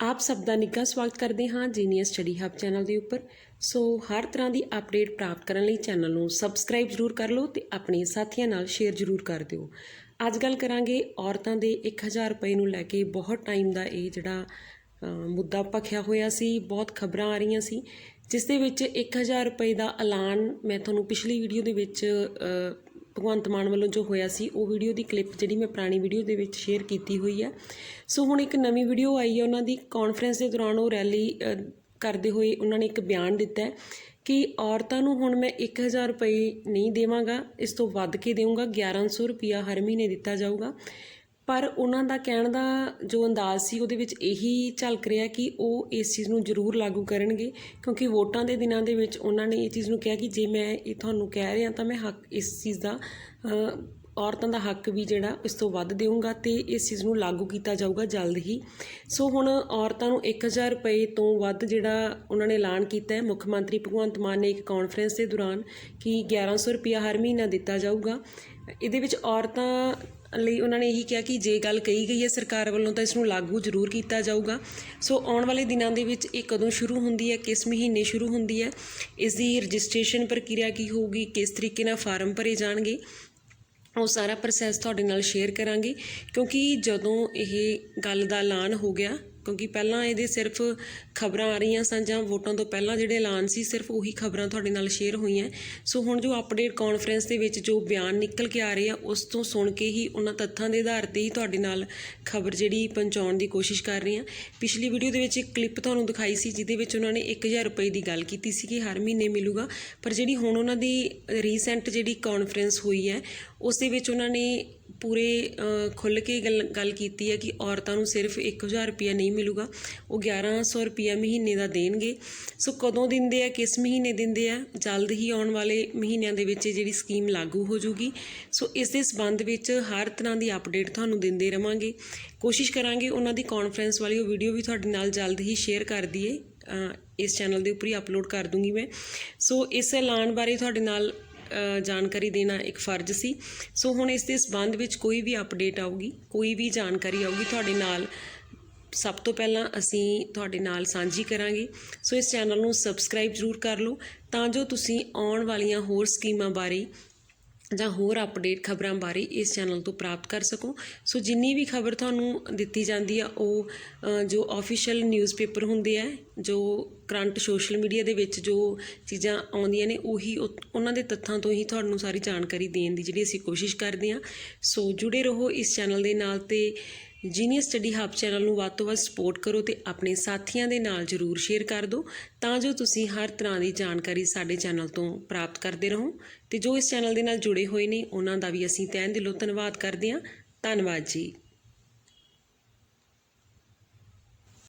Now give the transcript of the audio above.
ਆਪ ਸਭ ਦਾ ਨਿੱਘਾ ਸਵਾਗਤ ਕਰਦੇ ਹਾਂ ਜੀਨੀਅਸ ਸਟੱਡੀ ਹੱਬ ਚੈਨਲ ਦੇ ਉੱਪਰ। ਸੋ ਹਰ ਤਰ੍ਹਾਂ ਦੀ ਅਪਡੇਟ ਪ੍ਰਾਪਤ ਕਰਨ ਲਈ ਚੈਨਲ ਨੂੰ ਸਬਸਕ੍ਰਾਈਬ ਜ਼ਰੂਰ ਕਰ ਲਓ ਤੇ ਆਪਣੇ ਸਾਥੀਆਂ ਨਾਲ ਸ਼ੇਅਰ ਜ਼ਰੂਰ ਕਰ ਦਿਓ। ਅੱਜ ਗੱਲ ਕਰਾਂਗੇ ਔਰਤਾਂ ਦੇ 1000 ਰੁਪਏ ਨੂੰ ਲੈ ਕੇ ਬਹੁਤ ਟਾਈਮ ਦਾ ਇਹ ਜਿਹੜਾ ਮੁੱਦਾ ਭਖਿਆ ਹੋਇਆ ਸੀ, ਬਹੁਤ ਖਬਰਾਂ ਆ ਰਹੀਆਂ ਸੀ, ਜਿਸ ਦੇ ਵਿੱਚ 1000 ਰੁਪਏ ਦਾ ਐਲਾਨ ਮੈਂ ਤੁਹਾਨੂੰ ਪਿਛਲੀ ਵੀਡੀਓ ਦੇ ਵਿੱਚ ਭਗਵੰਤ ਮਾਨ ਵੱਲੋਂ ਜੋ ਹੋਇਆ ਸੀ, ਉਹ ਵੀਡੀਓ ਦੀ ਕਲਿੱਪ ਜਿਹੜੀ ਮੈਂ ਪੁਰਾਣੀ ਵੀਡੀਓ ਦੇ ਵਿੱਚ ਸ਼ੇਅਰ ਕੀਤੀ ਹੋਈ ਹੈ ਸੋ ਹੁਣ ਇੱਕ ਨਵੀਂ ਵੀਡੀਓ ਆਈ ਹੈ ਉਹਨਾਂ ਦੀ ਕਾਨਫਰੰਸ ਦੇ ਦੌਰਾਨ ਉਹ ਰੈਲੀ ਕਰਦੇ ਹੋਏ ਉਹਨਾਂ ਨੇ ਇੱਕ ਬਿਆਨ ਦਿੱਤਾ ਹੈ ਕਿ ਔਰਤਾਂ ਨੂੰ ਹੁਣ ਮੈਂ 1000 ਰੁਪਏ ਨਹੀਂ ਦੇਵਾਂਗਾ, ਇਸ ਤੋਂ ਵੱਧ ਕੇ ਦੇਵਾਂਗਾ 1100 ਰੁਪਿਆ ਹਰ ਮਹੀਨੇ ਦਿੱਤਾ ਜਾਊਗਾ। ਪਰ ਉਹਨਾਂ ਦਾ ਕਹਿਣ ਦਾ ਜੋ ਅੰਦਾਜ਼ ਸੀ ਉਹਦੇ ਵਿੱਚ ਇਹੀ ਝਲਕ ਰਿਹਾ ਕਿ ਉਹ ਇਸ ਚੀਜ਼ ਨੂੰ ਜ਼ਰੂਰ ਲਾਗੂ ਕਰਨਗੇ, ਕਿਉਂਕਿ ਵੋਟਾਂ ਦੇ ਦਿਨਾਂ ਦੇ ਵਿੱਚ ਉਹਨਾਂ ਨੇ ਇਹ ਚੀਜ਼ ਨੂੰ ਕਿਹਾ ਕਿ ਜੇ ਮੈਂ ਇਹ ਤੁਹਾਨੂੰ ਕਹਿ ਰਿਹਾ ਤਾਂ ਮੈਂ ਹੱਕ, ਇਸ ਚੀਜ਼ ਦਾ ਔਰਤਾਂ ਦਾ ਹੱਕ ਵੀ ਜਿਹੜਾ ਇਸ ਤੋਂ ਵੱਧ ਦੇਊਂਗਾ ਤੇ ਇਸ ਚੀਜ਼ ਨੂੰ ਲਾਗੂ ਕੀਤਾ ਜਾਊਗਾ ਜਲਦ ਹੀ। ਸੋ ਹੁਣ ਔਰਤਾਂ ਨੂੰ 1000 ਰੁਪਏ ਤੋਂ ਵੱਧ ਜਿਹੜਾ ਉਹਨਾਂ ਨੇ ਐਲਾਨ ਕੀਤਾ ਹੈ, ਮੁੱਖ ਮੰਤਰੀ ਭਗਵੰਤ ਮਾਨ ਨੇ ਇੱਕ ਕਾਨਫਰੰਸ ਦੇ ਦੌਰਾਨ ਕਿ 1100 ਰੁਪਿਆ ਹਰ ਮਹੀਨਾ ਦਿੱਤਾ ਜਾਊਗਾ। ਇਹਦੇ ਵਿੱਚ ਔਰਤਾਂ ਲਈ ਉਹਨਾਂ ਨੇ ਇਹੀ ਕਿਹਾ ਕਿ ਜੇ ਗੱਲ ਕਹੀ ਗਈ ਹੈ ਸਰਕਾਰ ਵੱਲੋਂ ਤਾਂ ਇਸ ਨੂੰ ਲਾਗੂ ਜ਼ਰੂਰ ਕੀਤਾ ਜਾਊਗਾ। ਸੋ ਆਉਣ ਵਾਲੇ ਦਿਨਾਂ ਦੇ ਵਿੱਚ ਇਹ ਕਦੋਂ ਸ਼ੁਰੂ ਹੁੰਦੀ ਹੈ, ਕਿਸ ਮਹੀਨੇ ਸ਼ੁਰੂ ਹੁੰਦੀ ਹੈ, ਇਸ ਦੀ ਰਜਿਸਟ੍ਰੇਸ਼ਨ ਪ੍ਰਕਿਰਿਆ ਕੀ ਹੋਊਗੀ, ਕਿਸ ਤਰੀਕੇ ਨਾਲ ਫਾਰਮ ਭਰੇ ਜਾਣਗੇ, ਉਹ ਸਾਰਾ ਪ੍ਰੋਸੈਸ ਤੁਹਾਡੇ ਨਾਲ ਸ਼ੇਅਰ ਕਰਾਂਗੇ। ਕਿਉਂਕਿ ਜਦੋਂ ਇਹ ਗੱਲ ਦਾ ਐਲਾਨ ਹੋ ਗਿਆ ਕਿਉਂਕਿ ਪਹਿਲਾਂ ਇਹਦੇ ਸਿਰਫ ਖਬਰਾਂ ਆ ਰਹੀਆਂ ਸਨ ਜਾਂ ਵੋਟਾਂ ਤੋਂ ਪਹਿਲਾਂ ਜਿਹੜੇ ਐਲਾਨ ਸੀ, ਸਿਰਫ ਉਹੀ ਖਬਰਾਂ ਤੁਹਾਡੇ ਨਾਲ ਸ਼ੇਅਰ ਹੋਈਆਂ। ਸੋ ਹੁਣ ਜੋ ਅਪਡੇਟ ਕਾਨਫਰੰਸ ਦੇ ਵਿੱਚ ਜੋ ਬਿਆਨ ਨਿਕਲ ਕੇ ਆ ਰਹੇ ਆ, ਉਸ ਤੋਂ ਸੁਣ ਕੇ ਹੀ ਉਹਨਾਂ ਤੱਥਾਂ ਦੇ ਆਧਾਰ ਤੇ ਹੀ ਤੁਹਾਡੇ ਨਾਲ ਖਬਰ ਜਿਹੜੀ ਪਹੁੰਚਾਉਣ ਦੀ ਕੋਸ਼ਿਸ਼ ਕਰ ਰਹੇ ਹਾਂ ਪਿਛਲੀ ਵੀਡੀਓ ਦੇ ਵਿੱਚ ਇੱਕ ਕਲਿੱਪ ਤੁਹਾਨੂੰ ਦਿਖਾਈ ਸੀ, ਜਿਹਦੇ ਵਿੱਚ ਉਹਨਾਂ ਨੇ 1000 ਰੁਪਏ ਦੀ ਗੱਲ ਕੀਤੀ ਸੀ ਕਿ ਹਰ ਮਹੀਨੇ ਮਿਲੂਗਾ। ਪਰ ਜਿਹੜੀ ਹੁਣ ਉਹਨਾਂ ਦੀ ਰੀਸੈਂਟ ਜਿਹੜੀ ਕਾਨਫਰੰਸ ਹੋਈ ਹੈ, ਉਸ ਦੇ ਵਿੱਚ ਉਹਨਾਂ ਨੇ ਪੂਰੇ ਖੁੱਲ੍ਹ ਕੇ ਗੱਲ ਗੱਲ ਕੀਤੀ ਹੈ ਕਿ ਔਰਤਾਂ ਨੂੰ ਸਿਰਫ ਇੱਕ ਹਜ਼ਾਰ ਰੁਪਈਆ ਨਹੀਂ ਮਿਲੂਗਾ, ਉਹ ਗਿਆਰਾਂ ਸੌ ਰੁਪਈਆ ਮਹੀਨੇ ਦਾ ਦੇਣਗੇ। ਸੋ ਕਦੋਂ ਦਿੰਦੇ ਆ, ਕਿਸ ਮਹੀਨੇ ਦਿੰਦੇ ਆ, ਜਲਦ ਹੀ ਆਉਣ ਵਾਲੇ ਮਹੀਨਿਆਂ ਦੇ ਵਿੱਚ ਇਹ ਜਿਹੜੀ ਸਕੀਮ ਲਾਗੂ ਹੋ ਜੂਗੀ। ਸੋ ਇਸ ਦੇ ਸਬੰਧ ਵਿੱਚ ਹਰ ਤਰ੍ਹਾਂ ਦੀ ਅਪਡੇਟ ਤੁਹਾਨੂੰ ਦਿੰਦੇ ਰਵਾਂਗੇ। ਕੋਸ਼ਿਸ਼ ਕਰਾਂਗੇ ਉਹਨਾਂ ਦੀ ਕਾਨਫਰੰਸ ਵਾਲੀ ਉਹ ਵੀਡੀਓ ਵੀ ਤੁਹਾਡੇ ਨਾਲ ਜਲਦ ਹੀ ਸ਼ੇਅਰ ਕਰ ਦਈਏ। ਇਸ ਚੈਨਲ ਦੇ ਉੱਪਰ ਹੀ ਅਪਲੋਡ ਕਰ ਦੂੰਗੀ ਮੈਂ। ਸੋ ਇਸ ਐਲਾਨ ਬਾਰੇ ਤੁਹਾਡੇ ਨਾਲ ਜਾਣਕਾਰੀ ਦੇਣਾ ਇੱਕ ਫਰਜ਼ ਸੀ। ਸੋ ਹੁਣ ਇਸ ਦੇ ਸਬੰਧ ਵਿੱਚ ਕੋਈ ਵੀ ਅਪਡੇਟ ਆਊਗੀ, ਕੋਈ ਵੀ ਜਾਣਕਾਰੀ ਆਊਗੀ, ਤੁਹਾਡੇ ਨਾਲ ਸਭ ਤੋਂ ਪਹਿਲਾਂ ਅਸੀਂ ਤੁਹਾਡੇ ਨਾਲ ਸਾਂਝੀ ਕਰਾਂਗੇ। ਸੋ ਇਸ ਚੈਨਲ ਨੂੰ ਸਬਸਕ੍ਰਾਈਬ ਜ਼ਰੂਰ ਕਰ ਲਓ, ਤਾਂ ਜੋ ਤੁਸੀਂ ਆਉਣ ਵਾਲੀਆਂ ਹੋਰ ਸਕੀਮਾਂ ਬਾਰੇ ਜਾਂ ਹੋਰ ਅਪਡੇਟ ਖਬਰਾਂ ਬਾਰੇ ਇਸ ਚੈਨਲ ਤੋਂ ਪ੍ਰਾਪਤ ਕਰ ਸਕੋ। ਸੋ ਜਿੰਨੀ ਵੀ ਖਬਰ ਤੁਹਾਨੂੰ ਦਿੱਤੀ ਜਾਂਦੀ ਆ ਉਹ ਅ, ਜੋ ਆਫੀਸ਼ੀਅਲ ਨਿਊਜ਼ਪੇਪਰ ਹੁੰਦੇ ਆ ਜੋ ਕਰੰਟ ਸੋਸ਼ਲ ਮੀਡੀਆ ਦੇ ਵਿੱਚ ਜੋ ਚੀਜ਼ਾਂ ਆਉਂਦੀਆਂ ਨੇ ਉਹੀ ਉਹ- ਉਹਨਾਂ ਦੇ ਤੱਥਾਂ ਤੋਂ ਹੀ ਤੁਹਾਨੂੰ ਸਾਰੀ ਜਾਣਕਾਰੀ ਦੇਣ ਦੀ ਜਿਹੜੀ ਅਸੀਂ ਕੋਸ਼ਿਸ਼ ਕਰਦੇ ਹਾਂ ਸੋ ਜੁੜੇ ਰਹੋ ਇਸ ਚੈਨਲ ਦੇ ਨਾਲ ਤੇ ਜੀਨੀਅਸ ਸਟੱਡੀ ਹੱਬ ਚੈਨਲ ਨੂੰ ਵੱਧ ਤੋਂ ਵੱਧ ਸਪੋਰਟ ਕਰੋ ਤੇ ਆਪਣੇ ਸਾਥੀਆਂ ਦੇ ਨਾਲ ਜਰੂਰ ਸ਼ੇਅਰ ਕਰ ਦਿਓ, ਤਾਂ ਜੋ ਤੁਸੀਂ ਹਰ ਤਰ੍ਹਾਂ ਦੀ ਜਾਣਕਾਰੀ ਸਾਡੇ ਚੈਨਲ ਤੋਂ ਪ੍ਰਾਪਤ ਕਰਦੇ ਰਹੋ ਤੇ ਜੋ ਇਸ ਚੈਨਲ ਦੇ ਨਾਲ ਜੁੜੇ ਹੋਏ ਨੇ, ਉਹਨਾਂ ਦਾ ਵੀ ਅਸੀਂ ਤਹਿ ਦਿਲੋਂ ਧੰਨਵਾਦ ਕਰਦੇ ਹਾਂ। ਧੰਨਵਾਦ ਜੀ।